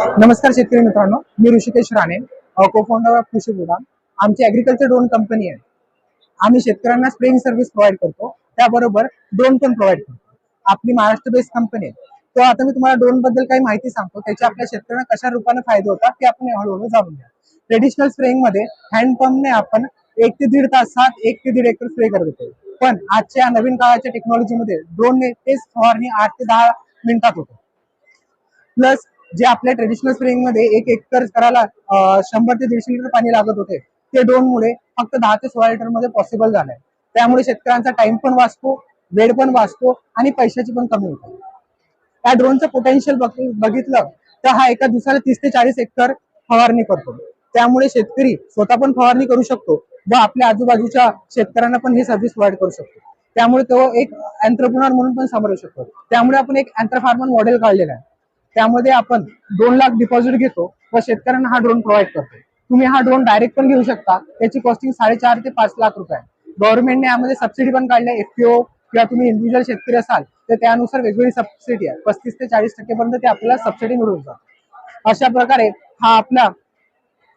नमस्कार शेतकरी मित्रांनो मी ऋषिकेश राणे को फाउंडर ऑफ कृषी उडान आमची अॅग्रिकल्चर ड्रोन कंपनी आहे. आम्ही शेतकऱ्यांना स्प्रेइंग सर्व्हिस प्रोव्हाइड करतो. त्याबरोबर ड्रोन पण प्रोव्हाइड करतो. आपली महाराष्ट्र बेस्ड कंपनी आहे. तो आता मी तुम्हाला ड्रोनबद्दल काही माहिती सांगतो. त्याचे आपल्या शेतकऱ्यांना कशा रूपाने फायदे होतात ते आपण हळूहळू जाणून घ्या. ट्रेडिशनल स्प्रेइंगमध्ये हँडपंपने आपण एक ते दीड तासात एक ते दीड एकर स्प्रे करत होतो. पण आजच्या नवीन काळाच्या टेक्नॉलॉजीमध्ये ड्रोनने तेच फवारणी आठ ते दहा मिनिटात होतो. प्लस जे आपल्या ट्रेडिशनल स्प्रेइंगमध्ये एक एकर करायला शंभर ते दीडशे लिटर पाणी लागत होते ते ड्रोन मुळे फक्त दहा ते सोळा लिटरमध्ये पॉसिबल झालंय. त्यामुळे शेतकऱ्यांचा टाइम पण वाचतो वेळ पण वाचतो आणि पैशाची पण कमी होते. त्या ड्रोनचं पोटेन्शियल बघितलं तर हा एका दिवसाला तीस ते चाळीस एकर फवारणी करतो. त्यामुळे शेतकरी स्वतः पण फवारणी करू शकतो व आपल्या आजूबाजूच्या शेतकऱ्यांना पण ही सर्व्हिस प्रोव्हाइड करू शकतो. त्यामुळे तो एक एंटरप्रिनर म्हणून पण सांभाळू शकतो. त्यामुळे आपण एक एंटरफार्मर मॉडेल काढलेलं आहे. त्यामध्ये आपण दोन लाख डिपॉझिट घेतो व शेतकऱ्यांना हा ड्रोन प्रोव्हाइड करतो तुम्ही हा ड्रोन डायरेक्ट पण घेऊ शकता. त्याची कॉस्टिंग साडेचार ते पाच लाख रुपये. आहे गव्हर्नमेंटने यामध्ये सबसिडी पण काढल्या एफपीओ किंवा तुम्ही इंडिव्हिज्युअल शेतकरी असाल तर त्यानुसार वेगवेगळी सबसिडी आहे. पस्तीस ते चाळीस टक्केपर्यंत ते आपल्याला सबसिडी मिळून जाते. अशा प्रकारे हा आपला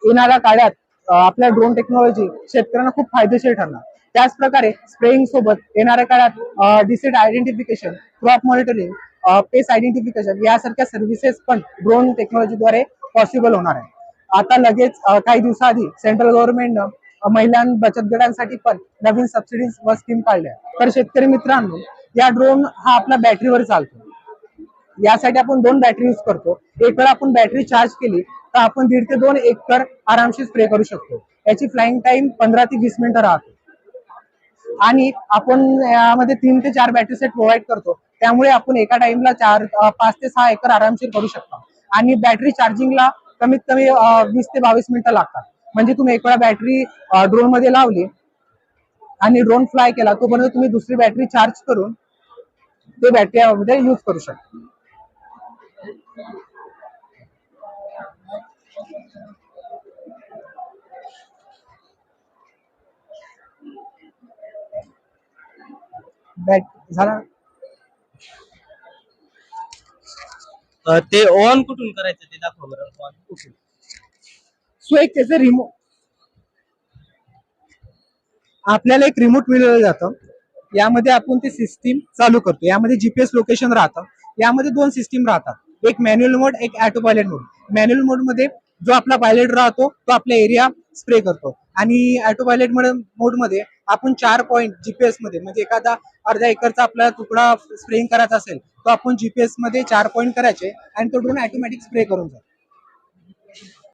येणाऱ्या काळात आपल्या ड्रोन टेक्नॉलॉजी शेतकऱ्यांना खूप फायदेशीर ठरणार. त्याच प्रकारे स्प्रेइंग सोबत येणाऱ्या काळात disease identification crop monitoring pest identification यासारख्या सर्व्हिसेस पण ड्रोन टेक्नॉलॉजीद्वारे पॉसिबल होणार आहे. आता लगेच काही दिवसाआधी सेंट्रल गव्हर्नमेंटनं महिला बचत गटांसाठी पण नवीन सबसिडीज व स्कीम काढल्या तर शेतकरी मित्रांनो या ड्रोन हा आपला बॅटरीवर चालतो. यासाठी आपण दोन बॅटरी यूज करतो. एक वेळा आपण बॅटरी चार्ज केली तर आपण दीड ते दोन एकर आरामशीर स्प्रे करू शकतो. याची फ्लाइंग टाइम पंधरा ते वीस मिनिटं राहतो. आणि आपण यामध्ये तीन ते चार बॅटरी सेट प्रोव्हाइड करतो. त्यामुळे आपण एका टाइमला चार पाच ते सहा एकर आरामशीर करू शकता. आणि बॅटरी चार्जिंगला कमीत कमी वीस ते बावीस मिनिटं लागतात. म्हणजे तुम्ही एक वेळा बॅटरी ड्रोनमध्ये लावली आणि ड्रोन फ्लाय केला तोपर्यंत तुम्ही दुसरी बॅटरी चार्ज करून ते बॅटरी यामध्ये यूज करू शकता. बॅट झाला. अ, ते ऑन कुठून करायचं ते दाखवा बरं ऑन कुठून? सो एक त्याचं रिमोट आपल्याला एक रिमोट मिळवलं जातं. यामध्ये आपण ते सिस्टीम चालू करतो. यामध्ये जीपीएस लोकेशन राहतं. यामध्ये दोन सिस्टीम राहतात. एक मॅन्युअल मोड एक ऑटो पायलट मोड मॅन्युअल मोडमध्ये जो आपला पायलट राहतो तो आपला एरिया स्प्रे करतो. आणि ऑटो पायलट मोड आपण चार पॉईंट जीपीएसमध्ये म्हणजे एखादा अर्ध्या एकरचा आपला तुकडा स्प्रेइंग करायचा असेल तो आपण जीपीएसमध्ये चार पॉईंट करायचे आणि तो ड्रोन ऑटोमॅटिक स्प्रे करून जातो.